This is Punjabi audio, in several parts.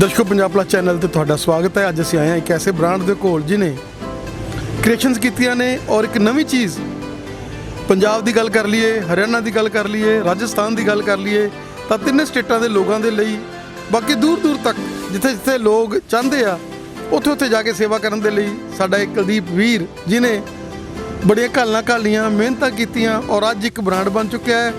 ਦਰਸ਼ਕੋ, ਪੰਜਾਬ ਪਲੱਸ ਚੈਨਲ ਤੇ ਤੁਹਾਡਾ ਸਵਾਗਤ ਹੈ। ਅੱਜ ਅਸੀਂ ਆਏ ਹਾਂ ਇੱਕ ਐਸੇ ਬ੍ਰਾਂਡ ਦੇ ਕੋਲ ਜਿਨੇ ਕ੍ਰੀਏਸ਼ਨਸ ਕੀਤੀਆਂ ਨੇ ਔਰ ਇੱਕ ਨਵੀਂ ਚੀਜ਼ ਪੰਜਾਬ ਦੀ ਗੱਲ ਕਰ ਲਈਏ, ਹਰਿਆਣਾ ਦੀ ਗੱਲ ਕਰ ਲਈਏ, ਰਾਜਸਥਾਨ ਦੀ ਗੱਲ ਕਰ ਲਈਏ, ਤਾਂ ਤਿੰਨੇ ਸਟੇਟਾਂ ਦੇ ਲੋਕਾਂ ਦੇ ਲਈ, ਬਾਕੀ ਦੂਰ ਦੂਰ ਤੱਕ ਜਿੱਥੇ ਜਿੱਥੇ ਲੋਕ ਚਾਹੁੰਦੇ ਆ, ਉੱਥੇ ਉੱਥੇ ਜਾ ਕੇ ਸੇਵਾ ਕਰਨ ਦੇ ਲਈ ਸਾਡਾ ਇੱਕ ਕੁਲਦੀਪ ਵੀਰ ਜਿਨੇ ਬੜੀਆਂ ਘਾਲਣਾ ਘਾਲੀਆਂ, ਮਿਹਨਤਾਂ ਕੀਤੀਆਂ ਔਰ ਅੱਜ ਇੱਕ ਬ੍ਰਾਂਡ ਬਣ ਚੁੱਕਿਆ ਹੈ।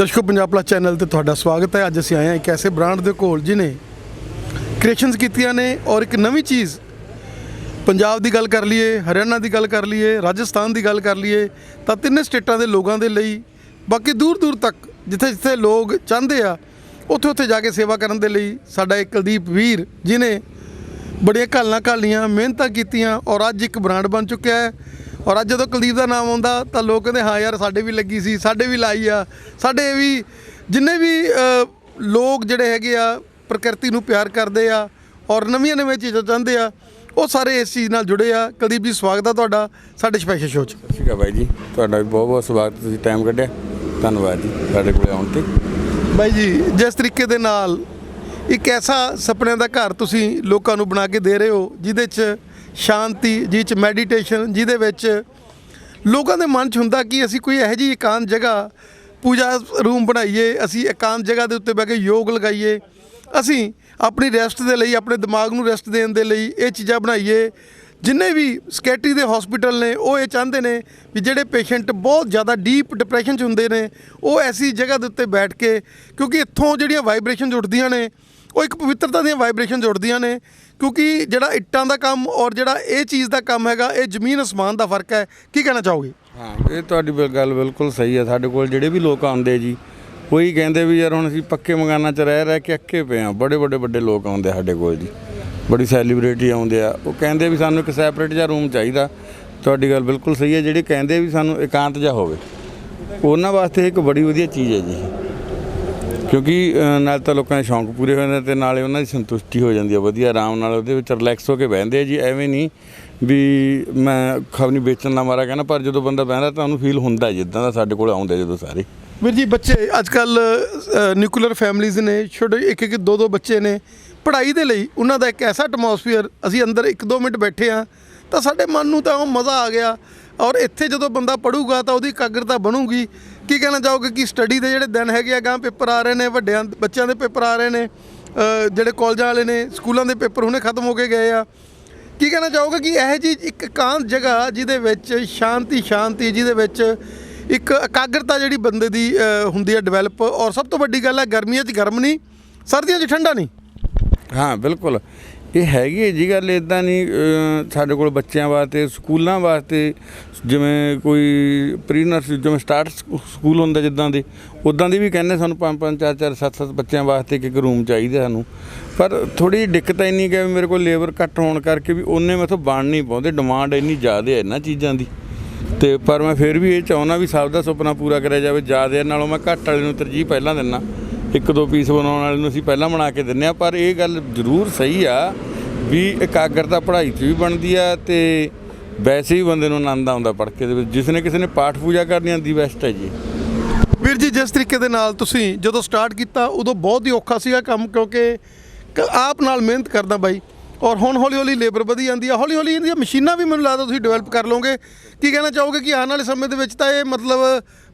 ਦਰਸ਼ਕੋ, ਪੰਜਾਬ ਪਲੱਸ ਚੈਨਲ ਤੇ ਤੁਹਾਡਾ ਸਵਾਗਤ ਹੈ। ਅੱਜ ਅਸੀਂ ਆਏ ਹਾਂ ਇੱਕ ਐਸੇ ਬ੍ਰਾਂਡ ਦੇ ਕੋਲ ਜਿਨੇ ਕ੍ਰੀਏਸ਼ਨਸ ਕੀਤੀਆਂ ਨੇ ਔਰ ਇੱਕ ਨਵੀਂ ਚੀਜ਼ ਪੰਜਾਬ ਦੀ ਗੱਲ ਕਰ ਲਈਏ, ਹਰਿਆਣਾ ਦੀ ਗੱਲ ਕਰ ਲਈਏ, ਰਾਜਸਥਾਨ ਦੀ ਗੱਲ ਕਰ ਲਈਏ, ਤਾਂ ਤਿੰਨੇ ਸਟੇਟਾਂ ਦੇ ਲੋਕਾਂ ਦੇ ਲਈ, ਬਾਕੀ ਦੂਰ ਦੂਰ ਤੱਕ ਜਿੱਥੇ ਜਿੱਥੇ ਲੋਕ ਚਾਹੁੰਦੇ ਆ, ਉੱਥੇ ਉੱਥੇ ਜਾ ਕੇ ਸੇਵਾ ਕਰਨ ਦੇ ਲਈ ਸਾਡਾ ਇੱਕ ਕੁਲਦੀਪ ਵੀਰ ਜਿਨੇ ਬੜੀਆਂ ਘਾਲਣਾ ਘਾਲੀਆਂ, ਮਿਹਨਤਾਂ ਕੀਤੀਆਂ ਔਰ ਅੱਜ ਇੱਕ ਬ੍ਰਾਂਡ ਬਣ ਚੁੱਕਿਆ ਹੈ। ਔਰ ਅੱਜ ਜਦੋਂ ਕੁਲਦੀਪ ਦਾ ਨਾਮ ਆਉਂਦਾ ਤਾਂ ਲੋਕ ਕਹਿੰਦੇ ਹਾਂ ਯਾਰ ਸਾਡੇ ਵੀ ਲੱਗੀ ਸੀ ਸਾਡੇ ਵੀ ਲਾਈ ਆ। ਸਾਡੇ ਵੀ ਜਿੰਨੇ ਵੀ ਲੋਕ ਜਿਹੜੇ ਹੈਗੇ ਆ ਪ੍ਰਕਿਰਤੀ ਨੂੰ ਪਿਆਰ ਕਰਦੇ ਆ ਔਰ ਨਵੀਆਂ ਨਵੀਆਂ ਚੀਜ਼ਾਂ ਚਾਹੁੰਦੇ ਆ ਉਹ ਸਾਰੇ ਇਸ ਚੀਜ਼ ਨਾਲ ਜੁੜੇ ਆ। ਕੁਲਦੀਪ ਜੀ ਸਵਾਗਤ ਆ ਤੁਹਾਡਾ ਸਾਡੇ ਸਪੈਸ਼ਲ ਸ਼ੋਅ 'ਚ। ਸਤਿ ਸ਼੍ਰੀ ਅਕਾਲ ਬਾਈ ਜੀ ਤੁਹਾਡਾ ਵੀ ਬਹੁਤ ਬਹੁਤ ਸਵਾਗਤ ਤੁਸੀਂ ਟਾਈਮ ਕੱਢਿਆ। ਧੰਨਵਾਦ ਜੀ ਸਾਡੇ ਕੋਲੇ ਆਉਣ ਤੇ। ਬਾਈ ਜੀ ਜਿਸ ਤਰੀਕੇ ਦੇ ਨਾਲ ਇੱਕ ਐਸਾ ਸੁਪਨਿਆਂ ਦਾ ਘਰ ਤੁਸੀਂ ਲੋਕਾਂ ਨੂੰ ਬਣਾ ਕੇ ਦੇ ਰਹੇ ਹੋ ਜਿਹਦੇ 'ਚ ਸ਼ਾਂਤੀ ਜਿਹਦੇ 'ਚ ਮੈਡੀਟੇਸ਼ਨ ਜਿਹਦੇ ਵਿੱਚ ਲੋਕਾਂ ਦੇ ਮਨ 'ਚ ਹੁੰਦਾ ਕਿ ਅਸੀਂ ਕੋਈ ਇਹੋ ਜਿਹੀ ਇਕਾਂਤ ਜਗ੍ਹਾ ਪੂਜਾ ਰੂਮ ਬਣਾਈਏ, ਅਸੀਂ ਇਕਾਂਤ ਜਗ੍ਹਾ ਦੇ ਉੱਤੇ ਬਹਿ ਕੇ ਯੋਗ ਲਗਾਈਏ, ਅਸੀਂ ਆਪਣੀ ਰੈਸਟ ਦੇ ਲਈ, ਆਪਣੇ ਦਿਮਾਗ ਨੂੰ ਰੈਸਟ ਦੇਣ ਦੇ ਲਈ ਇਹ ਚੀਜ਼ਾਂ ਬਣਾਈਏ। ਜਿੰਨੇ ਵੀ ਸਕੈਟਰੀ ਦੇ ਹਸਪੀਟਲ ਨੇ, ਉਹ ਇਹ ਚਾਹੁੰਦੇ ਨੇ ਵੀ ਜਿਹੜੇ ਪੇਸ਼ੈਂਟ ਬਹੁਤ ਜ਼ਿਆਦਾ ਡੀਪ ਡਿਪਰੈਸ਼ਨ 'ਚ ਹੁੰਦੇ ਨੇ, ਉਹ ਐਸੀ ਜਗ੍ਹਾ ਦੇ ਉੱਤੇ ਬੈਠ ਕੇ, ਕਿਉਂਕਿ ਇੱਥੋਂ ਜਿਹੜੀਆਂ ਵਾਈਬ੍ਰੇਸ਼ਨ ਉੱਠਦੀਆਂ ਨੇ ਉਹ ਇੱਕ ਪਵਿੱਤਰਤਾ ਦੀਆਂ ਵਾਈਬ੍ਰੇਸ਼ਨ ਜੁੜਦੀਆਂ ਨੇ, ਕਿਉਂਕਿ ਜਿਹੜਾ ਇੱਟਾਂ ਦਾ ਕੰਮ ਔਰ ਜਿਹੜਾ ਇਹ ਚੀਜ਼ ਦਾ ਕੰਮ ਹੈਗਾ, ਇਹ ਜ਼ਮੀਨ ਅਸਮਾਨ ਦਾ ਫ਼ਰਕ ਹੈ। ਕੀ ਕਹਿਣਾ ਚਾਹੋਗੇ? ਹਾਂ, ਇਹ ਤੁਹਾਡੀ ਬਿਲ- ਗੱਲ ਬਿਲਕੁਲ ਸਹੀ ਹੈ। ਸਾਡੇ ਕੋਲ ਜਿਹੜੇ ਵੀ ਲੋਕ ਆਉਂਦੇ ਜੀ ਉਹੀ ਕਹਿੰਦੇ ਵੀ ਯਾਰ ਹੁਣ ਅਸੀਂ ਪੱਕੇ ਮਕਾਨਾਂ 'ਚ ਰਹਿ ਰਹਿ ਕੇ ਅੱਕੇ ਪਏ ਆ ਬੜੇ ਵੱਡੇ ਵੱਡੇ ਲੋਕ ਆਉਂਦੇ ਸਾਡੇ ਕੋਲ ਜੀ। ਬੜੀ ਸੈਲੀਬ੍ਰਿਟੀ ਆਉਂਦੇ ਆ। ਉਹ ਕਹਿੰਦੇ ਵੀ ਸਾਨੂੰ ਇੱਕ ਸੈਪਰੇਟ ਜਿਹਾ ਰੂਮ ਚਾਹੀਦਾ। ਤੁਹਾਡੀ ਗੱਲ ਬਿਲਕੁਲ ਸਹੀ ਹੈ। ਜਿਹੜੇ ਕਹਿੰਦੇ ਵੀ ਸਾਨੂੰ ਇਕਾਂਤ ਜਿਹਾ ਹੋਵੇ, ਉਹਨਾਂ ਵਾਸਤੇ ਇੱਕ ਬੜੀ ਵਧੀਆ ਚੀਜ਼ ਹੈ ਜੀ। ਕਿਉਂਕਿ ਨਾਲ ਤਾਂ ਲੋਕਾਂ ਦੇ ਸ਼ੌਂਕ ਪੂਰੇ ਹੋ ਜਾਂਦੇ ਤੇ ਨਾਲੇ ਉਹਨਾਂ ਦੀ ਸੰਤੁਸ਼ਟੀ ਹੋ ਜਾਂਦੀ ਹੈ ਵਧੀਆ ਆਰਾਮ ਨਾਲ ਉਹਦੇ ਵਿੱਚ ਰਿਲੈਕਸ ਹੋ ਕੇ ਬਹਿੰਦੇ ਆ ਜੀ, ਐਵੇਂ ਨਹੀਂ ਵੀ ਮੈਂ ਖਬਨੀ ਵੇਚਣ ਦਾ ਮਾਰਾ ਕਹਿੰਦਾ, ਪਰ ਜਦੋਂ ਬੰਦਾ ਬਹਿੰਦਾ ਤਾਂ ਉਹਨੂੰ ਫੀਲ ਹੁੰਦਾ ਜਿੱਦਾਂ ਦਾ ਸਾਡੇ ਕੋਲ ਆਉਂਦੇ ਜਦੋਂ ਸਾਰੇ। ਵੀਰ ਜੀ, ਬੱਚੇ ਅੱਜ ਕੱਲ ਨਿਊਕਲੀਅਰ ਫੈਮਲੀਆਂ ਨੇ, ਛੋਟੇ ਇੱਕ ਇੱਕ, ਦੋ ਦੋ ਬੱਚੇ ਨੇ। ਪੜ੍ਹਾਈ ਦੇ ਲਈ ਉਹਨਾਂ ਦਾ ਇੱਕ ਐਸਾ ਐਟਮੋਸਫੀਅਰ ਅਸੀਂ ਅੰਦਰ 1-2 ਮਿੰਟ ਬੈਠੇ ਆ ਤਾਂ ਸਾਡੇ ਮਨ ਨੂੰ ਤਾਂ ਉਹ ਮਜ਼ਾ ਆ ਗਿਆ। ਔਰ ਇੱਥੇ ਜਦੋਂ ਬੰਦਾ ਪੜੂਗਾ ਤਾਂ ਉਹਦੀ ਇਕਾਗਰਤਾ ਬਣੂਗੀ। ਕੀ ਕਹਿਣਾ ਚਾਹੋਗੇ ਕਿ ਸਟੱਡੀ ਦੇ ਜਿਹੜੇ ਦਿਨ ਹੈਗੇ ਆ ਗਾਂ ਪੇਪਰ ਆ ਰਹੇ ਨੇ, ਵੱਡਿਆਂ ਬੱਚਿਆਂ ਦੇ ਪੇਪਰ ਆ ਰਹੇ ਨੇ ਜਿਹੜੇ ਕਾਲਜਾਂ ਵਾਲੇ ਨੇ, ਸਕੂਲਾਂ ਦੇ ਪੇਪਰ ਹੁਣੇ ਖਤਮ ਹੋ ਕੇ ਗਏ ਆ। ਕੀ ਕਹਿਣਾ ਚਾਹੋਗੇ ਕਿ ਇਹ ਜੀ ਇੱਕ ਇਕਾਂਤ ਜਗ੍ਹਾ ਜਿਹਦੇ ਵਿੱਚ ਸ਼ਾਂਤੀ ਸ਼ਾਂਤੀ, ਜਿਹਦੇ ਵਿੱਚ ਇੱਕ ਇਕਾਗਰਤਾ ਜਿਹੜੀ ਬੰਦੇ ਦੀ ਹੁੰਦੀ ਹੈ ਡਿਵੈਲਪ ਔਰ ਸਭ ਤੋਂ ਵੱਡੀ ਗੱਲ ਹੈ, ਗਰਮੀਆਂ 'ਚ ਗਰਮ ਨਹੀਂ, ਸਰਦੀਆਂ 'ਚ ਠੰਡਾ ਨਹੀਂ। ਹਾਂ, ਬਿਲਕੁਲ। ਇਹ ਹੈਗੀ ਹੈ ਜੀ ਗੱਲ ਇਦਾਂ ਨਹੀਂ ਸਾਡੇ ਕੋਲ ਬੱਚਿਆਂ ਵਾਸਤੇ, ਸਕੂਲਾਂ ਵਾਸਤੇ, ਜਿਵੇਂ ਕੋਈ ਪ੍ਰੀ ਨਰਸਰੀ ਜਿਵੇਂ ਸਟਾਰਟ ਸਕੂਲ ਹੁੰਦਾ ਜਿੱਦਾਂ ਦੇ ਉਦਾਂ ਦੀ ਵੀ ਕਹਿੰਦੇ ਸਾਨੂੰ ਪੰਜ ਪੰਜ, ਚਾਰ ਚਾਰ, ਸੱਤ ਸੱਤ ਬੱਚਿਆਂ ਵਾਸਤੇ ਇੱਕ ਇੱਕ ਰੂਮ ਚਾਹੀਦਾ ਸਾਨੂੰ। ਪਰ ਥੋੜੀ ਦਿੱਕਤ ਇੰਨੀ ਕਿ ਵੀ ਮੇਰੇ ਕੋਲ ਲੇਬਰ ਘੱਟ ਹੋਣ ਕਰਕੇ ਵੀ ਉਹਨੇ ਮੈਥੋਂ ਬਣ ਨਹੀਂ ਪਾਉਂਦੇ, ਡਿਮਾਂਡ ਇੰਨੀ ਜ਼ਿਆਦਾ ਹੈ ਇਹਨਾਂ ਚੀਜ਼ਾਂ ਦੀ। ਤੇ ਪਰ ਮੈਂ ਫਿਰ ਵੀ ਇਹ ਚਾਹੁੰਦਾ ਵੀ ਸਭ ਦਾ ਸੁਪਨਾ ਪੂਰਾ ਕਰਿਆ ਜਾਵੇ, ਜ਼ਿਆਦਾ ਨਾਲੋਂ ਮੈਂ ਘੱਟ ਵਾਲੇ ਨੂੰ ਤਰਜੀਹ ਪਹਿਲਾਂ ਦਿੰਦਾ ਇੱਕ ਦੋ ਪੀਸ ਬਣਾਉਣ ਵਾਲੇ ਨੂੰ ਅਸੀਂ ਪਹਿਲਾਂ ਬਣਾ ਕੇ ਦਿੰਨੇ ਆ, ਪਰ ਇਹ ਗੱਲ ਜ਼ਰੂਰ ਸਹੀ ਆ ਵੀ ਇਕਾਗਰਤਾ ਪੜ੍ਹਾਈ 'ਚ ਵੀ ਬਣਦੀ ਆ ਤੇ ਵੈਸੇ ਹੀ ਬੰਦੇ ਨੂੰ ਆਨੰਦ ਆਉਂਦਾ ਪੜ੍ਹ ਕੇ ਦੇ ਵਿੱਚ। ਜਿਸ ਨੇ ਕਿਸੇ ਨੇ ਪਾਠ ਪੂਜਾ ਕਰਨੀ ਆਂਦੀ ਬੈਸਟ ਹੈ ਜੀ। ਵੀਰ ਜੀ, ਜਿਸ ਤਰੀਕੇ ਦੇ ਨਾਲ ਤੁਸੀਂ ਜਦੋਂ ਸਟਾਰਟ ਕੀਤਾ, ਉਦੋਂ ਬਹੁਤ ਹੀ ਔਖਾ ਸੀਗਾ ਕੰਮ, ਕਿਉਂਕਿ ਆਪ ਨਾਲ ਮਿਹਨਤ ਕਰਦਾ ਬਾਈ। ਔਰ ਹੁਣ ਹੌਲੀ ਹੌਲੀ ਲੇਬਰ ਵਧੀ ਜਾਂਦੀ ਆ। ਹੌਲੀ ਹੌਲੀ ਇਹਦੀਆਂ ਮਸ਼ੀਨਾਂ ਵੀ ਮੈਨੂੰ ਲੱਗਦਾ ਤੁਸੀਂ ਡਿਵੈਲਪ ਕਰ ਲਓਗੇ। ਕੀ ਕਹਿਣਾ ਚਾਹੋਗੇ ਕਿ ਆਉਣ ਵਾਲੇ ਸਮੇਂ ਦੇ ਵਿੱਚ ਤਾਂ ਇਹ ਮਤਲਬ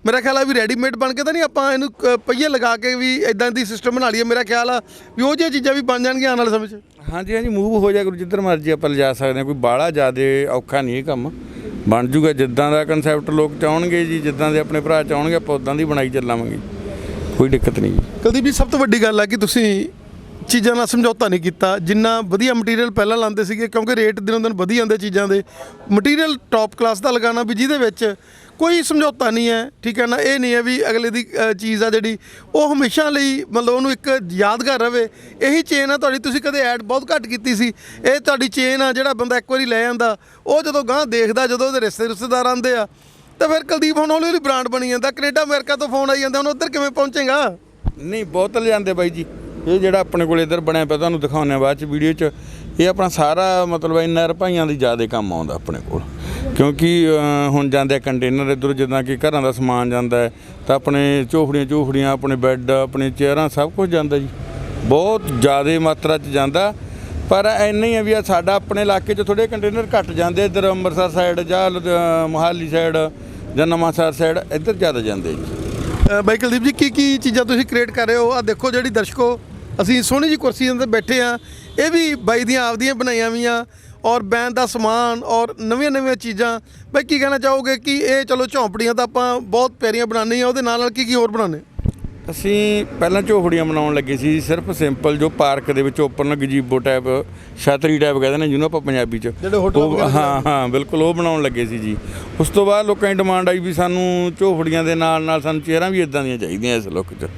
ਮੇਰਾ ਖਿਆਲ ਆ ਵੀ ਰੈਡੀਮੇਡ ਬਣ ਕੇ ਤਾਂ ਨਹੀਂ ਆਪਾਂ ਇਹਨੂੰ ਪਹੀਏ ਲਗਾ ਕੇ ਵੀ ਇਦਾਂ ਦੀ ਸਿਸਟਮ ਬਣਾ ਲਈਏ। ਮੇਰਾ ਖਿਆਲ ਆ ਵੀ ਉਹ ਜਿਹੀਆਂ ਚੀਜ਼ਾਂ ਵੀ ਬਣ ਜਾਣਗੀਆਂ ਆਉਣ ਵਾਲੇ ਸਮੇਂ 'ਚ। ਹਾਂਜੀ ਹਾਂਜੀ ਮੂਵ ਹੋ ਜਾ ਕਰੂ ਜਿੱਧਰ ਮਰਜ਼ੀ ਆਪਾਂ ਲਿਜਾ ਸਕਦੇ ਹਾਂ। ਕੋਈ ਬਾਹਲਾ ਜ਼ਿਆਦੇ ਔਖਾ ਨਹੀਂ ਇਹ ਕੰਮ। ਬਣ ਜੂਗਾ ਜਿੱਦਾਂ ਦਾ ਕਨਸੈਪਟ ਲੋਕ ਚਾਹਣਗੇ ਜੀ ਜਿੱਦਾਂ ਦੇ ਆਪਣੇ ਭਰਾ ਚਾਹਣਗੇ ਆਪਾਂ ਉਦਾਂ ਦੀ ਬਣਾਈ ਚੱਲਾਂਗੇ। ਕੋਈ ਦਿੱਕਤ ਨਹੀਂ ਜੀ। ਕੁਲਦੀਪ ਜੀ ਸਭ ਤੋਂ ਵੱਡੀ ਗੱਲ ਆ ਕਿ ਤੁਸੀਂ ਚੀਜ਼ਾਂ ਨਾਲ ਸਮਝੌਤਾ ਨਹੀਂ ਕੀਤਾ, ਜਿੰਨਾ ਵਧੀਆ ਮਟੀਰੀਅਲ ਪਹਿਲਾਂ ਲਾਉਂਦੇ ਸੀਗੇ, ਕਿਉਂਕਿ ਰੇਟ ਦਿਨੋਂ ਦਿਨ ਵਧੀ ਜਾਂਦੇ ਚੀਜ਼ਾਂ ਦੇ। ਮਟੀਰੀਅਲ ਟੌਪ ਕਲਾਸ ਦਾ ਲਗਾਉਣਾ ਵੀ ਜਿਹਦੇ ਵਿੱਚ ਕੋਈ ਸਮਝੌਤਾ ਨਹੀਂ ਹੈ, ਠੀਕ ਹੈ ਨਾ? ਇਹ ਨਹੀਂ ਹੈ ਵੀ ਅਗਲੇ ਦੀ ਚੀਜ਼ ਆ ਜਿਹੜੀ, ਉਹ ਹਮੇਸ਼ਾ ਲਈ ਮਤਲਬ ਉਹਨੂੰ ਇੱਕ ਯਾਦਗਾਰ ਰਵੇ। ਇਹੀ ਚੇਨ ਆ ਤੁਹਾਡੀ, ਤੁਸੀਂ ਕਦੇ ਐਡ ਬਹੁਤ ਘੱਟ ਕੀਤੀ ਸੀ। ਇਹ ਤੁਹਾਡੀ ਚੇਨ ਆ ਜਿਹੜਾ ਬੰਦਾ ਇੱਕ ਵਾਰੀ ਲੈ ਜਾਂਦਾ ਉਹ ਜਦੋਂ ਗਾਂ ਦੇਖਦਾ, ਜਦੋਂ ਉਹਦੇ ਰਿਸ਼ਤੇ ਰਿਸ਼ਤੇਦਾਰ ਆਉਂਦੇ ਆ, ਤਾਂ ਫਿਰ ਕੁਲਦੀਪ ਹੁਣ ਹੌਲੀ ਹੌਲੀ ਬ੍ਰਾਂਡ ਬਣੀ ਜਾਂਦਾ। ਕੈਨੇਡਾ, ਅਮਰੀਕਾ ਤੋਂ ਫੋਨ ਆਈ ਜਾਂਦਾ, ਹੁਣ ਉੱਧਰ ਕਿਵੇਂ ਪਹੁੰਚੇਗਾ? ਨਹੀਂ ਬਹੁਤ ਲਿਆਂਦੇ ਬਾਈ ਜੀ। ਇਹ ਜਿਹੜਾ ਆਪਣੇ ਕੋਲ ਇੱਧਰ ਬਣਿਆ ਪਿਆ, ਤੁਹਾਨੂੰ ਦਿਖਾਉਂਦੇ ਆ ਬਾਅਦ ਚ ਵੀਡੀਓ ਚ। ਇਹ ਆਪਣਾ ਸਾਰਾ ਮਤਲਬ ਇੰਨਾ ਭਾਈਆਂ ਦੀ ਜ਼ਿਆਦਾ ਕੰਮ ਆਉਂਦਾ ਆਪਣੇ ਕੋਲ। ਕਿਉਂਕਿ ਹੁਣ ਜਾਂਦੇ ਕੰਟੇਨਰ ਇੱਧਰ, ਜਿੱਦਾਂ ਕਿ ਘਰਾਂ ਦਾ ਸਮਾਨ ਜਾਂਦਾ ਹੈ, ਤਾਂ ਆਪਣੇ ਝੋਫੜੀਆਂ ਝੋਫੜੀਆਂ, ਆਪਣੇ ਬੈੱਡ ਆਪਣੇ ਚੇਅਰਾਂ ਸਭ ਕੁਝ ਜਾਂਦਾ ਜੀ। ਬਹੁਤ ਜ਼ਿਆਦਾ ਮਾਤਰਾ ਚ ਜਾਂਦਾ। ਪਰ ਇੰਨਾ ਹੀ ਆ ਵੀ ਆ ਸਾਡਾ ਆਪਣੇ ਇਲਾਕੇ 'ਚ ਥੋੜੇ ਕੰਟੇਨਰ ਘੱਟ ਜਾਂਦੇ ਇੱਧਰ ਅੰਮ੍ਰਿਤਸਰ ਸਾਈਡ ਜਾਂ ਲੁਧ- ਮੋਹਾਲੀ ਸਾਈਡ ਜਾਂ ਨਵਾਂਸਰ ਸਾਈਡ ਇੱਧਰ ਜ਼ਿਆਦਾ ਜਾਂਦੇ ਜੀ। ਬਾਈ ਕੁਲਦੀਪ ਜੀ ਕੀ ਕੀ ਚੀਜ਼ਾਂ ਤੁਸੀਂ ਕ੍ਰੀਏਟ ਕਰ ਰਹੇ ਹੋ? ਆ ਦੇਖੋ ਜਿਹੜੀ ਦਰਸ਼ਕੋ ਅਸੀਂ ਸੋਹਣੀ ਜੀ ਕੁਰਸੀ ਤੇ ਬੈਠੇ ਆ ਇਹ ਵੀ ਬਾਈ ਦੀਆਂ ਆਪਦੀਆਂ ਬਣਾਈਆਂ ਵੀਆਂ ਔਰ ਬੈਂਡ ਦਾ ਸਮਾਨ ਔਰ ਨਵੀਆਂ ਨਵੀਆਂ ਚੀਜ਼ਾਂ। ਬਾਈ ਕੀ ਕਹਿਣਾ ਚਾਹੋਗੇ ਕਿ ਇਹ ਚਲੋ ਝੌਂਪੜੀਆਂ ਤਾਂ ਆਪਾਂ ਬਹੁਤ ਪਿਆਰੀਆਂ ਬਣਾਉਂਦੇ ਆ ਉਹਦੇ ਨਾਲ ਨਾਲ ਕੀ ਕੀ ਹੋਰ ਬਣਾਉਂਦੇ ਅਸੀਂ ਪਹਿਲਾਂ ਝੋਪੜੀਆਂ ਬਣਾਉਣ ਲੱਗੇ ਸੀ ਸਿਰਫ ਸਿੰਪਲ ਜੋ ਪਾਰਕ ਦੇ ਵਿੱਚ ਓਪਨ ਗਜੀਬੋ ਟਾਈਪ ਛਤਰੀ ਟਾਈਪ ਕਹਿੰਦੇ ਨੇ ਜਿਹਨੂੰ ਆਪਾਂ ਪੰਜਾਬੀ ਚ। ਜਿਹੜੇ ਹੋਟਲ ਹਾਂ ਹਾਂ ਬਿਲਕੁਲ ਉਹ ਬਣਾਉਣ ਲੱਗੇ ਸੀ ਜੀ। ਉਸ ਤੋਂ ਬਾਅਦ ਲੋਕਾਂ ਦੀ ਡਿਮਾਂਡ ਆਈ ਵੀ ਸਾਨੂੰ ਝੋਪੜੀਆਂ ਦੇ ਨਾਲ ਨਾਲ ਸਾਨੂੰ ਚੇਅਰਾਂ ਵੀ ਇਦਾਂ ਦੀਆਂ ਚਾਹੀਦੀਆਂ ਇਸ ਲੁੱਕ 'ਚ।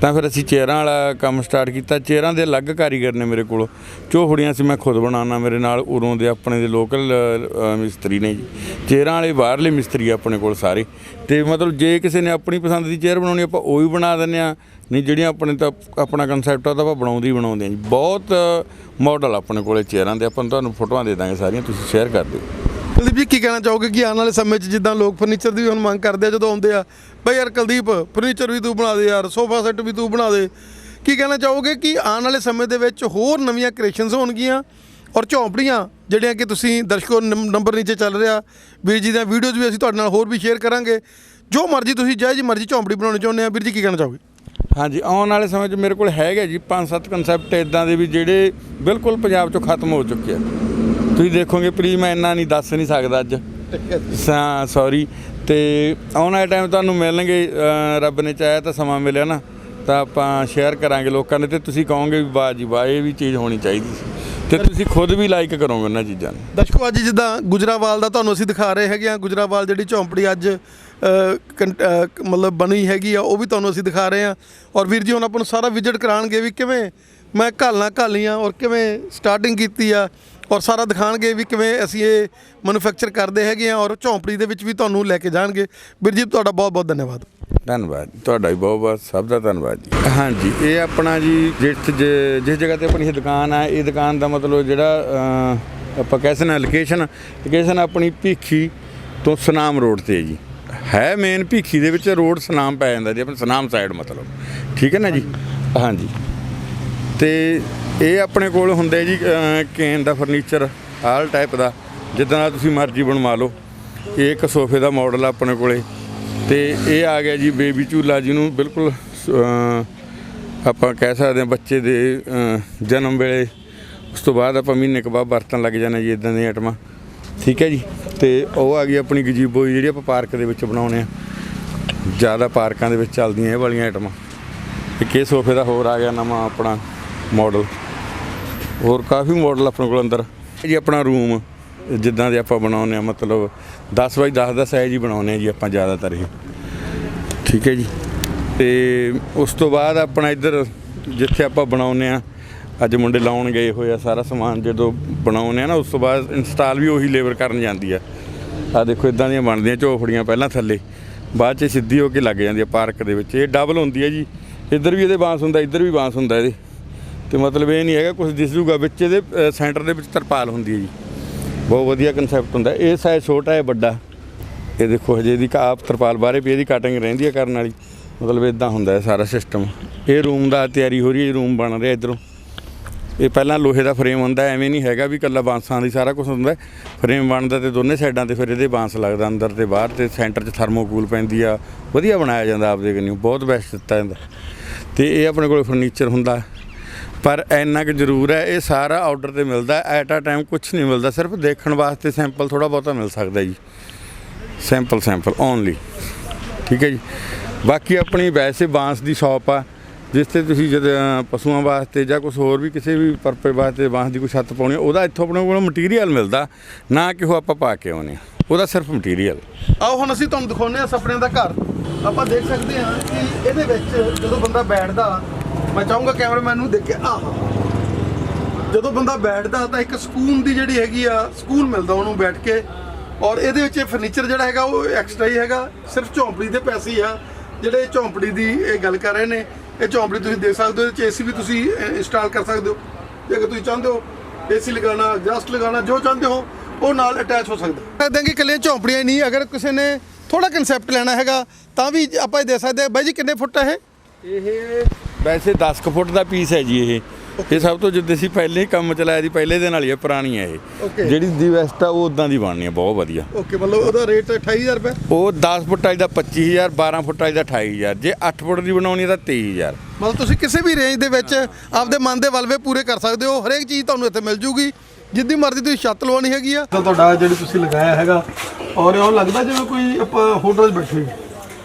ਤਾਂ ਫਿਰ ਅਸੀਂ ਚੇਅਰਾਂ ਵਾਲਾ ਕੰਮ ਸਟਾਰਟ ਕੀਤਾ। ਚੇਅਰਾਂ ਦੇ ਅਲੱਗ ਕਾਰੀਗਰ ਨੇ ਮੇਰੇ ਕੋਲ। ਝੋਪੜੀਆਂ ਸੀ ਮੈਂ ਖੁਦ ਬਣਾਉਣਾ ਮੇਰੇ ਨਾਲ, ਉਰੋਂ ਦੇ ਆਪਣੇ ਦੇ ਲੋਕਲ ਮਿਸਤਰੀ ਨੇ ਜੀ। ਚੇਅਰਾਂ ਵਾਲੇ ਬਾਹਰਲੇ ਮਿਸਤਰੀ ਆ ਆਪਣੇ ਕੋਲ ਸਾਰੇ। ਤੇ ਮਤਲਬ ਜੇ ਕਿਸੇ ਨੇ ਆਪਣੀ ਪਸੰਦ ਦੀ ਚੇਅਰ ਬਣਾਉਣੀ, ਆਪਾਂ ਉਹ ਵੀ ਬਣਾ ਦਿੰਦੇ ਆ ਨਹੀਂ, ਜਿਹੜੀਆਂ ਆਪਣੇ ਤਾਂ ਆਪਣਾ ਕਨਸੈਪਟ ਆ, ਤਾਂ ਆਪਾਂ ਬਣਾਉਂਦੇ ਹੀ ਬਣਾਉਂਦੇ ਆ ਜੀ। ਬਹੁਤ ਮਾਡਲ ਆਪਣੇ ਕੋਲੇ ਚੇਅਰਾਂ ਦੇ। ਆਪਾਂ ਨੂੰ ਤੁਹਾਨੂੰ ਫੋਟੋਆਂ ਦੇ ਦਾਂਗੇ ਸਾਰੀਆਂ, ਤੁਸੀਂ ਸ਼ੇਅਰ ਕਰ ਦਿਓ। ਕੁਲਦੀਪ ਜੀ, ਕੀ ਕਹਿਣਾ ਚਾਹੋਗੇ ਕਿ ਆਉਣ ਵਾਲੇ ਸਮੇਂ 'ਚ ਜਿੱਦਾਂ ਲੋਕ ਫਰਨੀਚਰ ਦੀ ਵੀ ਹੁਣ ਮੰਗ ਕਰਦੇ ਆ, ਜਦੋਂ ਆਉਂਦੇ ਆ ਬਈ ਯਾਰ ਕੁਲਦੀਪ ਫਰਨੀਚਰ ਵੀ ਤੂੰ ਬਣਾ ਦੇ ਯਾਰ ਸੋਫਾ ਸੈੱਟ ਵੀ ਤੂੰ ਬਣਾ ਦੇ। ਕੀ ਕਹਿਣਾ ਚਾਹੋਗੇ ਕਿ ਆਉਣ ਵਾਲੇ ਸਮੇਂ ਦੇ ਵਿੱਚ ਹੋਰ ਨਵੀਆਂ ਕ੍ਰੀਏਸ਼ਨਸ ਹੋਣਗੀਆਂ ਔਰ ਝੌਂਪੜੀਆਂ ਜਿਹੜੀਆਂ ਕਿ ਤੁਸੀਂ ਦਰਸ਼ਕੋ ਨੰਬ- ਨੰਬਰ ਨੀਚੇ ਚੱਲ ਰਿਹਾ ਵੀਰ ਜੀ ਦੀਆਂ ਵੀਡੀਓਜ਼ ਵੀ ਅਸੀਂ ਤੁਹਾਡੇ ਨਾਲ ਹੋਰ ਵੀ ਸ਼ੇਅਰ ਕਰਾਂਗੇ। ਜੋ ਮਰਜ਼ੀ ਤੁਸੀਂ ਜਿਹੋ ਜੀ ਮਰਜ਼ੀ ਝੌਂਪੜੀ ਬਣਾਉਣੀ ਚਾਹੁੰਦੇ ਆ ਵੀਰ ਜੀ ਕੀ ਕਹਿਣਾ ਚਾਹੋਗੇ? ਹਾਂਜੀ ਆਉਣ ਵਾਲੇ ਸਮੇਂ 'ਚ ਮੇਰੇ ਕੋਲ ਹੈਗੇ ਜੀ ਪੰਜ ਸੱਤ ਕਨਸੈਪਟ ਇਦਾਂ ਦੇ ਵੀ ਜਿਹੜੇ ਬਿਲਕੁਲ ਪੰਜਾਬ 'ਚੋਂ ਖਤਮ ਹੋ ਚੁੱਕੇ ਆ। ਤੁਸੀਂ ਦੇਖੋਗੇ ਪਲੀਜ਼ ਮੈਂ ਇੰਨਾ ਨਹੀਂ ਦੱਸ ਨਹੀਂ ਸਕਦਾ ਅੱਜ। ਸੌਰੀ ਤੇ ਆਉਣ ਵਾਲੇ ਟਾਈਮ ਤੁਹਾਨੂੰ ਮਿਲਣਗੇ ਰੱਬ ਨੇ ਚਾਹਿਆ ਤਾਂ ਸਮਾਂ ਮਿਲਿਆ ਨਾ ਤਾਂ ਆਪਾਂ ਸ਼ੇਅਰ ਕਰਾਂਗੇ ਲੋਕਾਂ ਨੇ ਤੇ ਤੁਸੀਂ ਕਹੋਗੇ ਵੀ ਵਾਹ ਜੀ ਵਾਹ ਇਹ ਵੀ ਚੀਜ਼ ਹੋਣੀ ਚਾਹੀਦੀ ਸੀ। ਤੇ ਤੁਸੀਂ ਖੁਦ ਵੀ ਲਾਈਕ ਕਰੋਗੇ ਉਹਨਾਂ ਚੀਜ਼ਾਂ ਨੂੰ। ਦਰਸ਼ਕੋ ਅੱਜ ਜਿੱਦਾਂ ਗੁਜਰਾਵਾਲ ਦਾ ਤੁਹਾਨੂੰ ਅਸੀਂ ਦਿਖਾ ਰਹੇ ਹੈਗੇ ਆ ਗੁਜਰਾਵਾਲ ਜਿਹੜੀ ਝੌਂਪੜੀ ਅੱਜ ਅ, ਮਤਲਬ ਬਣੀ ਹੈਗੀ ਆ ਉਹ ਵੀ ਤੁਹਾਨੂੰ ਅਸੀਂ ਦਿਖਾ ਰਹੇ ਆ ਔਰ ਵੀਰ ਜੀ ਹੁਣ ਆਪਾਂ ਨੂੰ ਸਾਰਾ ਵਿਜ਼ਿਟ ਕਰਾਣਗੇ ਵੀ ਕਿਵੇਂ ਮੈਂ ਘਾਲਾਂ ਘਾਲੀਆਂ ਔਰ ਕਿਵੇਂ ਸਟਾਰਟਿੰਗ ਕੀਤੀ ਆ ਔਰ ਸਾਰਾ ਦਿਖਾਣਗੇ ਵੀ ਕਿਵੇਂ ਅਸੀਂ ਇਹ ਮੈਨੂਫੈਕਚਰ ਕਰਦੇ ਹੈਗੇ ਆ ਔਰ ਝੌਂਪੜੀ ਦੇ ਵਿੱਚ ਵੀ ਤੁਹਾਨੂੰ ਲੈ ਕੇ ਜਾਣਗੇ। ਵੀਰ ਜੀ ਤੁਹਾਡਾ ਬਹੁਤ ਬਹੁਤ ਧੰਨਵਾਦ। ਧੰਨਵਾਦ ਤੁਹਾਡਾ ਵੀ ਬਹੁਤ ਬਹੁਤ ਸਭ ਦਾ ਧੰਨਵਾਦ ਜੀ। ਹਾਂਜੀ ਇਹ ਆਪਣਾ ਜੀ ਜਿਸ ਜ- ਜਿਸ ਜਗ੍ਹਾ ਤੇ ਆਪਣੀ ਇਹ ਦੁਕਾਨ ਆ ਇਹ ਦੁਕਾਨ ਦਾ ਮਤਲਬ ਜਿਹੜਾ ਆਪਾਂ ਕਹਿ ਸਕਦੇ ਹਾਂ ਲੋਕੇਸ਼ਨ ਲੋਕੇਸ਼ਨ ਆਪਣੀ ਭੀਖੀ ਤੋਂ ਸਨਾਮ ਰੋਡ ਤੇ ਜੀ। ਹੈ ਮੇਨ ਭੀਖੀ ਦੇ ਵਿੱਚ ਰੋਡ ਸਨਾਮ ਪੈ ਜਾਂਦਾ ਜੀ ਆਪਣਾ ਸਨਾਮ ਸਾਈਡ ਮਤਲਬ। ਠੀਕ ਹੈ ਨਾ ਜੀ? ਹਾਂਜੀ। ਤੇ ਇਹ ਆਪਣੇ ਕੋਲ ਹੁੰਦਾ ਜੀ ਕੇਨ ਦਾ ਫਰਨੀਚਰ, ਆਲ ਟਾਈਪ ਦਾ। ਜਿੱਦਾਂ ਦਾ ਤੁਸੀਂ ਮਰਜ਼ੀ ਬਣਵਾ ਲਓ। ਇਹ ਇੱਕ ਸੋਫੇ ਦਾ ਮਾਡਲ ਆ ਆਪਣੇ ਕੋਲੇ। ਤੇ ਇਹ ਆ ਗਿਆ ਜੀ ਬੇਬੀ ਝੂਲਾ ਜਿਹਨੂੰ ਬਿਲਕੁਲ ਆਪਾਂ ਕਹਿ ਸਕਦੇ ਹਾਂ ਬੱਚੇ ਦੇ ਜਨਮ ਵੇਲੇ। ਉਸ ਤੋਂ ਬਾਅਦ ਆਪਾਂ ਮਹੀਨੇ ਕੁ ਬਾਅਦ ਵਰਤਣ ਲੱਗ ਜਾਣਾ ਜੀ ਇਦਾਂ ਦੀਆਂ ਆਈਟਮਾਂ। ਠੀਕ ਹੈ ਜੀ? ਤੇ ਉਹ ਆ ਗਈ ਆਪਣੀ ਗਜੀਬੋ ਜਿਹੜੀ ਆਪਾਂ ਪਾਰਕ ਦੇ ਵਿੱਚ ਬਣਾਉਣੇ ਆ ਜ਼ਿਆਦਾ ਪਾਰਕਾਂ ਦੇ ਵਿੱਚ ਚੱਲਦੀਆਂ ਇਹ ਵਾਲੀਆਂ ਆਈਟਮਾਂ। ਇੱਕ ਇਹ ਸੋਫੇ ਦਾ ਹੋਰ ਆ ਗਿਆ ਨਵਾਂ ਆਪਣਾ। ਮਾਡਲ ਹੋਰ ਕਾਫੀ ਮਾਡਲ ਆਪਣੇ ਕੋਲ ਅੰਦਰ। ਇਹ ਜੀ ਆਪਣਾ ਰੂਮ ਜਿੱਦਾਂ ਦੇ ਆਪਾਂ ਬਣਾਉਂਦੇ ਆ ਮਤਲਬ 10 ਬਾਈ 10 ਦਾ ਸਾਈਜ਼ ਹੀ ਬਣਾਉਂਦੇ ਆ ਜੀ ਆਪਾਂ ਜ਼ਿਆਦਾਤਰ ਇਹ। ਠੀਕ ਹੈ ਜੀ? ਤੇ ਉਸ ਤੋਂ ਬਾਅਦ ਆਪਣਾ ਇੱਧਰ ਜਿੱਥੇ ਆਪਾਂ ਬਣਾਉਂਦੇ ਆ ਅੱਜ ਮੁੰਡੇ ਲਾਉਣ ਗਏ ਹੋਏ ਆ, ਸਾਰਾ ਸਮਾਨ ਜਦੋਂ ਬਣਾਉਂਦੇ ਆ ਨਾ, ਉਸ ਤੋਂ ਬਾਅਦ ਇੰਸਟਾਲ ਵੀ ਉਹੀ ਲੇਬਰ ਕਰਨ ਜਾਂਦੀ ਆ। ਆ ਦੇਖੋ, ਇਦਾਂ ਦੀਆਂ ਬਣਦੀਆਂ ਝੋਫੜੀਆਂ ਪਹਿਲਾਂ ਥੱਲੇ, ਬਾਅਦ ਚ ਸਿੱਧੀ ਹੋ ਕੇ ਲੱਗ ਜਾਂਦੀ ਆ ਪਾਰਕ ਦੇ ਵਿੱਚ। ਇਹ ਡਬਲ ਹੁੰਦੀ ਹੈ ਜੀ। ਇੱਧਰ ਵੀ ਇਹਦੇ ਬਾਂਸ ਹੁੰਦਾ, ਇੱਧਰ ਵੀ ਬਾਂਸ ਹੁੰਦਾ ਇਹਦੇ। ਤੇ ਮਤਲਬ ਇਹ ਨਹੀਂ ਹੈਗਾ ਕੁਝ ਦਿਸ ਜੂਗਾ, ਵਿੱਚ ਇਹਦੇ ਸੈਂਟਰ ਦੇ ਵਿੱਚ ਤਰਪਾਲ ਹੁੰਦੀ ਹੈ ਜੀ। ਬਹੁਤ ਵਧੀਆ ਕਨਸੈਪਟ ਹੁੰਦਾ। ਇਹ ਸਾਈਜ਼ ਛੋਟਾ ਹੈ, ਵੱਡਾ। ਇਹ ਦੇਖੋ ਹਜੇ ਇਹਦੀ ਕਾਪ ਤਰਪਾਲ ਬਾਰੇ ਵੀ ਇਹਦੀ ਕਟਿੰਗ ਰਹਿੰਦੀ ਹੈ ਕਰਨ ਵਾਲੀ। ਮਤਲਬ ਇਦਾਂ ਹੁੰਦਾ ਹੈ ਸਾਰਾ ਸਿਸਟਮ ਇਹ ਰੂਮ ਦਾ ਤਿਆਰੀ ਹੋ ਰਹੀ ਹੈ ਰੂਮ ਬਣ ਰਿਹਾ ਇਧਰੋਂ। ਇਹ ਪਹਿਲਾਂ ਲੋਹੇ ਦਾ ਫਰੇਮ ਹੁੰਦਾ ਐਵੇਂ ਨਹੀਂ ਹੈਗਾ ਵੀ ਕੱਲਾ ਬਾਂਸਾਂ ਦੀ ਸਾਰਾ ਕੁਝ ਹੁੰਦਾ ਫਰੇਮ ਬਣਦਾ ਤੇ ਦੋਨੇ ਸਾਈਡਾਂ ਤੇ ਫਿਰ ਇਹਦੇ ਬਾਂਸ ਲੱਗਦਾ ਅੰਦਰ ਤੇ ਬਾਹਰ ਤੇ ਸੈਂਟਰ 'ਚ ਥਰਮੋਕੂਲ ਪੈਂਦੀ ਆ। ਵਧੀਆ ਬਣਾਇਆ ਜਾਂਦਾ ਆਪਦੇ ਕੰਨਿਓ, ਬਹੁਤ ਬੈਸਟ ਦਿੱਤਾ ਜਾਂਦਾ। ਤੇ ਇਹ ਆਪਣੇ ਕੋਲ ਫਰਨੀਚਰ ਹੁੰਦਾ। ਪਰ ਇੰਨਾ ਕੁ ਜ਼ਰੂਰ ਹੈ, ਇਹ ਸਾਰਾ ਆਰਡਰ ਤੇ ਮਿਲਦਾ ਐਟ ਆ ਟਾਈਮ ਕੁਝ ਨਹੀਂ ਮਿਲਦਾ, ਸਿਰਫ ਦੇਖਣ ਵਾਸਤੇ ਸੈਂਪਲ ਥੋੜਾ ਬਹੁਤਾ ਮਿਲ ਸਕਦਾ ਜੀ। ਸੈਂਪਲ ਸੈਂਪਲ ਓਨਲੀ ਠੀਕ ਹੈ ਜੀ। ਬਾਕੀ ਆਪਣੀ ਵੈਸੇ ਬਾਂਸ ਦੀ ਸ਼ਾਪ ਆ, ਜਿਸ ਤੇ ਤੁਸੀਂ ਜਦ ਪਸ਼ੂਆਂ ਵਾਸਤੇ ਜਾਂ ਕੁਝ ਹੋਰ ਵੀ ਕਿਸੇ ਵੀ ਪਰਪਸ ਵਾਸਤੇ ਬਾਂਸ ਦੀ ਕੋਈ ਛੱਤ ਪਾਉਣੀ ਉਹਦਾ ਇੱਥੋਂ ਆਪਣੇ ਕੋਲ ਮਟੀਰੀਅਲ ਮਿਲਦਾ, ਨਾ ਕਿ ਉਹ ਆਪਾਂ ਪਾ ਕੇ ਆਉਨੇ ਆ। ਉਹਦਾ ਸਿਰਫ ਮਟੀਰੀਅਲ ਆਓ ਹੁਣ ਅਸੀਂ ਤੁਹਾਨੂੰ ਦਿਖਾਉਂਦੇ ਆ ਸੁਪਨਿਆਂ ਦਾ ਘਰ। ਆਪਾਂ ਦੇਖ ਸਕਦੇ ਹਾਂ ਕਿ ਇਹਦੇ ਵਿੱਚ ਜਦੋਂ ਬੰਦਾ ਬੈਠਦਾ ਮੈਂ ਚਾਹੂੰਗਾ ਕੈਮਰਾਮੈਨ ਨੂੰ ਦੇਖ ਕੇ, ਆਹ। ਜਦੋਂ ਬੰਦਾ ਬੈਠਦਾ ਤਾਂ ਇੱਕ ਸਕੂਨ ਦੀ ਜਿਹੜੀ ਹੈਗੀ ਆ, ਸਕੂਨ ਮਿਲਦਾ ਉਹਨੂੰ ਬੈਠ ਕੇ। ਔਰ ਇਹਦੇ ਵਿੱਚ ਫਰਨੀਚਰ ਜਿਹੜਾ ਹੈਗਾ, ਉਹ ਐਕਸਟਰਾ ਹੀ ਹੈਗਾ। ਸਿਰਫ ਝੌਂਪੜੀ ਦੇ ਪੈਸੇ ਹੀ ਆ। ਜਿਹੜੇ ਝੌਂਪੜੀ ਦੀ ਇਹ ਗੱਲ ਕਰ ਰਹੇ ਨੇ, ਇਹ ਝੌਂਪੜੀ ਤੁਸੀਂ ਦੇਖ ਸਕਦੇ ਹੋ, ਇਹਦੇ ਚ ਏਸੀ ਵੀ ਤੁਸੀਂ ਇੰਸਟਾਲ ਕਰ ਸਕਦੇ ਹੋ। ਜੇ ਤੁਸੀਂ ਚਾਹੁੰਦੇ ਹੋ ਏਸੀ ਲਗਾਉਣਾ ਜਸਟ ਲਗਾਉਣਾ, ਜੋ ਚਾਹੁੰਦੇ ਹੋ, ਉਹ ਨਾਲ ਅਟੈਚ ਹੋ ਸਕਦਾ। ਸਕਦੇ ਕਿ ਇਕੱਲੀਆਂ ਝੌਂਪੜੀਆਂ ਹੀ ਨਹੀਂ, ਅਗਰ ਕਿਸੇ ਨੇ ਥੋੜਾ ਕਨਸੈਪਟ ਲੈਣਾ ਹੈਗਾ, ਤਾਂ ਵੀ ਆਪਾਂ ਇਹ ਦੇ ਸਕਦੇ ਹਾਂ। ਬਾਈ ਜੀ, ਕਿੰਨੇ ਫੁੱਟ ਹੈ ਇਹ? ਇਹ ਵੈਸੇ 10 ਕੁ ਫੁੱਟ ਦਾ ਪੀਸ ਹੈ ਜੀ ਇਹ। ਇਹ ਸਭ ਤੋਂ ਜਿੱਦੇ ਸੀ ਪਹਿਲੇ ਹੀ ਕੰਮ ਚਲਾਇਆ ਸੀ ਪਹਿਲੇ ਦੇ ਨਾਲ ਹੀ ਹੈ ਪੁਰਾਣੀ ਹੈ ਇਹ. ਜਿਹੜੀ ਦੀ ਵੈਸਟ ਆ ਉਹ ਉਦਾਂ ਦੀ ਬਣਨੀ ਹੈ ਬਹੁਤ ਵਧੀਆ। ਓਕੇ ਮਤਲਬ ਉਹਦਾ ਰੇਟ 28000 ਰੁਪਏ? ਉਹ 10 ਫੁੱਟ ਵਾਲੀ ਦਾ 25000 12 ਫੁੱਟ ਵਾਲੀ ਦਾ 28000 ਜੇ 8 ਫੁੱਟ ਦੀ ਬਣਾਉਣੀ ਹੈ ਤਾਂ 23000 ਮਤਲਬ ਤੁਸੀਂ ਕਿਸੇ ਵੀ ਰੇਂਜ ਦੇ ਵਿੱਚ ਆਪਦੇ ਮਨ ਦੇ ਵਲਵੇ ਪੂਰੇ ਕਰ ਸਕਦੇ ਹੋ। ਹਰੇਕ ਚੀਜ਼ ਤੁਹਾਨੂੰ ਇੱਥੇ ਮਿਲ ਜੂਗੀ। ਜਿੱਦੀ ਮਰਜ਼ੀ ਤੁਸੀਂ ਛੱਤ ਲਵਾਉਣੀ ਹੈਗੀ ਆ। ਤਾਂ ਤੁਹਾਡਾ ਜਿਹੜੀ ਤੁਸੀਂ ਲਗਾਇਆ ਹੈਗਾ ਔਰ ਉਹ ਲੱਗਦਾ ਜਿਵੇਂ ਕੋਈ ਆਪਾਂ ਹੋਟਲ 'ਚ ਬੈਠੇ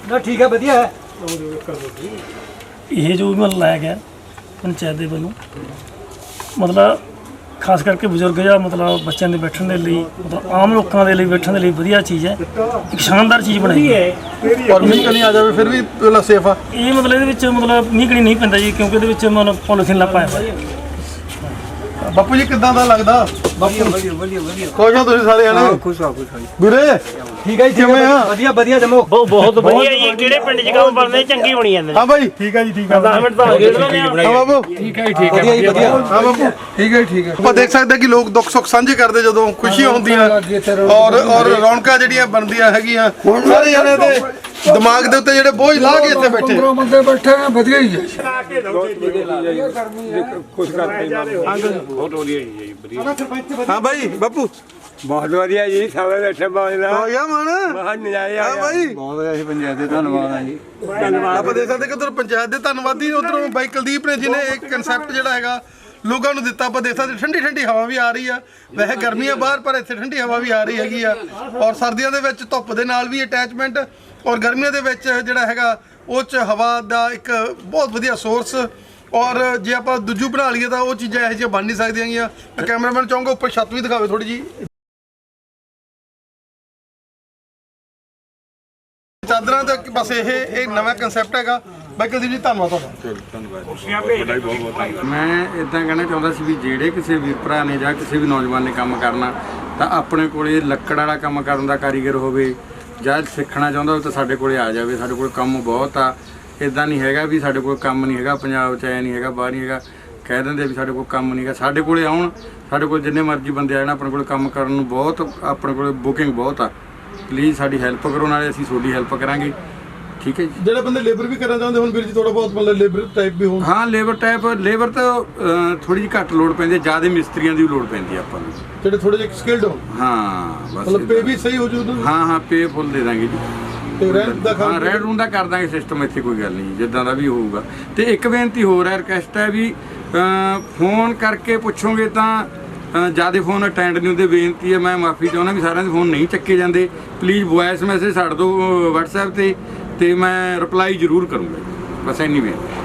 ਨਾ ਠੀਕ ਹੈ ਵਧੀਆ ਹੈ। ਇਹ ਜੋ ਵੀ ਮਤਲਬ ਲਾਇਆ ਗਿਆ ਪੰਚਾਇਤ ਦੇ ਵੱਲੋਂ ਮਤਲਬ ਖਾਸ ਕਰਕੇ ਬਜ਼ੁਰਗ ਜਾਂ ਮਤਲਬ ਬੱਚਿਆਂ ਦੇ ਬੈਠਣ ਦੇ ਲਈ ਮਤਲਬ ਆਮ ਲੋਕਾਂ ਦੇ ਲਈ ਬੈਠਣ ਦੇ ਲਈ ਵਧੀਆ ਚੀਜ਼ ਹੈ। ਇੱਕ ਸ਼ਾਨਦਾਰ ਚੀਜ਼ ਬਣਾਈ ਹੈ। ਔਰ ਮੀਂਹ ਕਣੀ ਆ ਜਾਵੇ ਫਿਰ ਵੀ ਪਹਿਲਾਂ ਸੇਫ ਆ। ਇਹ ਮਤਲਬ ਇਹਦੇ ਵਿੱਚ ਮਤਲਬ ਮੀਂਹ ਕਣੀ ਨਹੀਂ ਪੈਂਦਾ ਜੀ ਕਿਉਂਕਿ ਇਹਦੇ ਵਿੱਚ ਮਤਲਬ ਪੋਲੀਥੀਨ ਲਾ ਪਾਇਆ ਹੋਇਆ। ਹੈ ਬਾਪੂ ਜੀ ਕਿੱਦਾਂ ਦਾ ਲੱਗਦਾ? ਬਾਪੂ ਵਧੀਆ ਵਧੀਆ ਵਧੀਆ। ਖੁਸ਼ ਹੋ ਤੁਸੀਂ ਸਾਰੇ ਹਨਾ ਖੁਸ਼ ਆ ਖੁਸ਼ ਆ ਵੀਰੇ? ਠੀਕ ਹੈ ਕਿਵੇਂ ਆ? ਵਧੀਆ ਵਧੀਆ ਜਮੋ। ਬਹੁਤ ਬਹੁਤ ਵਧੀਆ ਜੀ ਕਿਹੜੇ ਪਿੰਡ 'ਚ ਕੰਮ ਬਣਦੇ ਚੰਗੀ ਬਣੀ ਜਾਂਦੇ ਹਾਂ ਬਾਈ ਠੀਕ ਹੈ ਜੀ ਠੀਕ ਹੈ 10 ਮਿੰਟ ਤਾਂ ਗੇੜ ਲੈਣੇ ਆ ਹਾਂ ਬਾਬੂ। ਵਧੀਆ ਜੀ ਵਧੀਆ। ਹਾਂ ਬਾਪੂ ਠੀਕ ਹੈ ਠੀਕ ਹੈ ਆਪਾਂ ਦੇਖ ਸਕਦੇ ਹਾਂ ਕਿ ਲੋਕ ਦੁੱਖ ਸੁੱਖ ਸਾਂਝੇ ਕਰਦੇ ਜਦੋਂ ਖੁਸ਼ੀਆਂ ਹੁੰਦੀਆਂ। ਔਰ ਔਰ ਰੌਣਕਾਂ ਜਿਹੜੀਆਂ ਬਣਦੀਆਂ ਹੈਗੀਆਂ ਸਾਰੇ ਜਣੇ ਦੇ ਦਿਮਾਗ ਦੇ ਉੱਤੇ ਜਿਹੜੇ ਬੋਝ ਲਾ ਕੇ ਇੱਥੇ ਬੈਠੇ। ਬੰਦੇ ਬੈਠੇ ਨੇ ਵਧੀਆ ਹੀ ਹੈ ਹਾਂ ਬਾਈ ਬਾਪੂ। ਬਹੁਤ ਵਧੀਆ ਜੀ ਸਾਰੇ ਬੈਠੇ ਬਾਜਦਾ ਹੋ ਮਨ। ਮਹਾਨ ਨਜ਼ਾਰੇ ਹਾਂ ਬਾਈ। ਬਹੁਤ ਵਧੀਆ ਜੀ ਪੰਚਾਇਤ ਦੇ ਧੰਨਵਾਦ ਆ ਜੀ। ਆਪਾਂ ਦੇਖ ਸਕਦੇ ਕਿ ਉਧਰ ਪੰਚਾਇਤ ਦੇ ਧੰਨਵਾਦੀ ਉਧਰੋਂ ਬਾਈ ਕੁਲਦੀਪ ਨੇ ਜਿਹਨੇ ਇੱਕ ਕਨਸੈਪਟ ਜਿਹੜਾ ਹੈਗਾ ਲੋਕਾਂ ਨੂੰ ਦਿੱਤਾ। ਆਪਾਂ ਦੇਖ ਸਕਦੇ ਠੰਡੀ ਠੰਡੀ ਹਵਾ ਵੀ ਆ ਰਹੀ ਆ। ਵੈਸੇ ਗਰਮੀ ਆ ਬਾਹਰ ਪਰ ਇੱਥੇ ਠੰਡੀ ਹਵਾ ਵੀ ਆ ਰਹੀ ਹੈਗੀ ਆ। ਔਰ ਸਰਦੀਆਂ ਦੇ ਵਿੱਚ ਧੁੱਪ ਦੇ ਨਾਲ ਵੀ ਅਟੈਚਮੈਂਟ ਔਰ ਗਰਮੀਆਂ ਦੇ ਵਿੱਚ ਜਿਹੜਾ ਹੈਗਾ ਉਹ ਚ ਹਵਾ ਦਾ ਇੱਕ ਬਹੁਤ ਵਧੀਆ ਸੋਰਸ ਔਰ ਜੇ ਆਪਾਂ ਦੂਜੂ ਬਣਾ ਲਈਏ ਤਾਂ ਉਹ ਚੀਜ਼ਾਂ ਇਹੋ ਜਿਹੀਆਂ ਬਣ ਨਹੀਂ ਸਕਦੀਆਂ ਗੀਆਂ। ਕੈਮਰਾਮੈਨ ਚਾਹੂੰਗਾ ਉੱਪਰ ਛੱਤ ਵੀ ਦਿਖਾਵੇ ਥੋੜੀ ਜੀ ਚਾਦਰਾਂ ਦਾ ਬਸ ਇਹ ਇਹ ਨਵਾਂ ਕਨਸੈਪਟ ਹੈਗਾ। ਬਾਈ ਕੁਲਦੀਪ ਜੀ ਧੰਨਵਾਦ ਤੁਹਾਡਾ। ਮੈਂ ਇਦਾਂ ਕਹਿਣਾ ਚਾਹੁੰਦਾ ਸੀ ਵੀ ਜਿਹੜੇ ਕਿਸੇ ਵੀਰ ਭਰਾ ਨੇ ਜਾਂ ਕਿਸੇ ਵੀ ਨੌਜਵਾਨ ਨੇ ਕੰਮ ਕਰਨਾ ਤਾਂ ਆਪਣੇ ਕੋਲੇ ਲੱਕੜ ਵਾਲਾ ਕੰਮ ਕਰਨ ਦਾ ਕਾਰੀਗਰ ਹੋਵੇ ਜਾਂ ਸਿੱਖਣਾ ਚਾਹੁੰਦਾ ਹੋਵੇ ਤਾਂ ਸਾਡੇ ਕੋਲੇ ਆ ਜਾਵੇ। ਸਾਡੇ ਕੋਲ ਕੰਮ ਬਹੁਤ ਆ। ਇਦਾਂ ਨਹੀਂ ਹੈਗਾ ਵੀ ਸਾਡੇ ਕੋਲ ਕੰਮ ਨਹੀਂ ਹੈਗਾ ਪੰਜਾਬ 'ਚ ਐ ਨਹੀਂ ਹੈਗਾ ਬਾਹਰ ਨਹੀਂ ਹੈਗਾ। ਕਹਿ ਦਿੰਦੇ ਵੀ ਸਾਡੇ ਕੋਲ ਕੰਮ ਨਹੀਂ ਹੈਗਾ। ਸਾਡੇ ਕੋਲੇ ਆਉਣ ਸਾਡੇ ਕੋਲ ਜਿੰਨੇ ਮਰਜ਼ੀ ਬੰਦੇ ਆਣ ਆਪਣੇ ਕੋਲ ਕੰਮ ਕਰਨ ਨੂੰ ਬਹੁਤ ਆਪਣੇ ਕੋਲੇ ਬੁਕਿੰਗ ਬਹੁਤ ਆ। ਪਲੀਜ਼ ਸਾਡੀ ਹੈਲਪ ਕਰੋ ਨਾਲੇ ਅਸੀਂ ਤੁਹਾਡੀ ਹੈਲਪ ਕਰਾਂਗੇ। ਠੀਕ ਹੈ ਜੀ? ਜਿਹੜੇ ਬੰਦੇ ਲੇਬਰ ਵੀ ਕਰਨਾ ਚਾਹੁੰਦੇ ਹੁਣ ਵੀਰ ਜੀ ਥੋੜਾ ਬਹੁਤ ਮਤਲਬ ਲੇਬਰ ਟਾਈਪ ਵੀ ਹੋਣ। ਹਾਂ ਲੇਬਰ ਟਾਈਪ ਲੇਬਰ ਤਾਂ ਥੋੜੀ ਜਿਹੀ ਘੱਟ ਲੋਡ ਪੈਂਦੀ ਹੈ ਜ਼ਿਆਦਾ ਮਿਸਤਰੀਆਂ ਦੀ ਲੋਡ ਪੈਂਦੀ ਹੈ ਆਪਾਂ ਨੂੰ। ਜਿਹੜੇ ਥੋੜੇ ਜਿਹੇ ਸਕਿਲਡ ਹੋਣ। ਹਾਂ ਬਸ ਮਤਲਬ ਪੇ। ਵੀ ਸਹੀ ਹੋ ਜੂ ਹਾਂ ਹਾਂ ਪੇ ਫੁੱਲ ਦੇ ਦਾਂਗੇ ਜੀ। ਤੇ ਰਹਿਣ ਦਾ ਹਾਂ ਰੈਡ ਰੂਮ ਦਾ ਕਰ ਦਾਂਗੇ ਸਿਸਟਮ ਇੱਥੇ ਕੋਈ ਗੱਲ ਨਹੀਂ ਜਿੱਦਾਂ ਦਾ ਵੀ ਹੋਊਗਾ। ਤੇ ਇੱਕ ਬੇਨਤੀ ਹੋਰ ਹੈ ਰਿਕਵੈਸਟ ਹੈ ਵੀ ਫੋਨ ਕਰਕੇ ਪੁੱਛੋਗੇ ਤਾਂ ਜ਼ਿਆਦਾ ਫੋਨ ਅਟੈਂਡ ਨਹੀਂ ਹੁੰਦੇ, ਬੇਨਤੀ ਹੈ, ਮੈਂ ਮਾਫੀ ਚਾਹੁੰਦਾ ਵੀ ਸਾਰਿਆਂ ਦੇ ਫੋਨ ਨਹੀਂ ਚੱਕੇ ਜਾਂਦੇ। ਪਲੀਜ਼ ਵੌਇਸ ਮੈਸੇਜ ਛੱਡ ਦਿਓ WhatsApp ਤੇ ਤੇ ਮੈਂ ਰਿਪਲਾਈ ਜ਼ਰੂਰ ਕਰੂੰਗਾ। ਬਸ ਇੰਨੀ ਬੇਨਤੀ।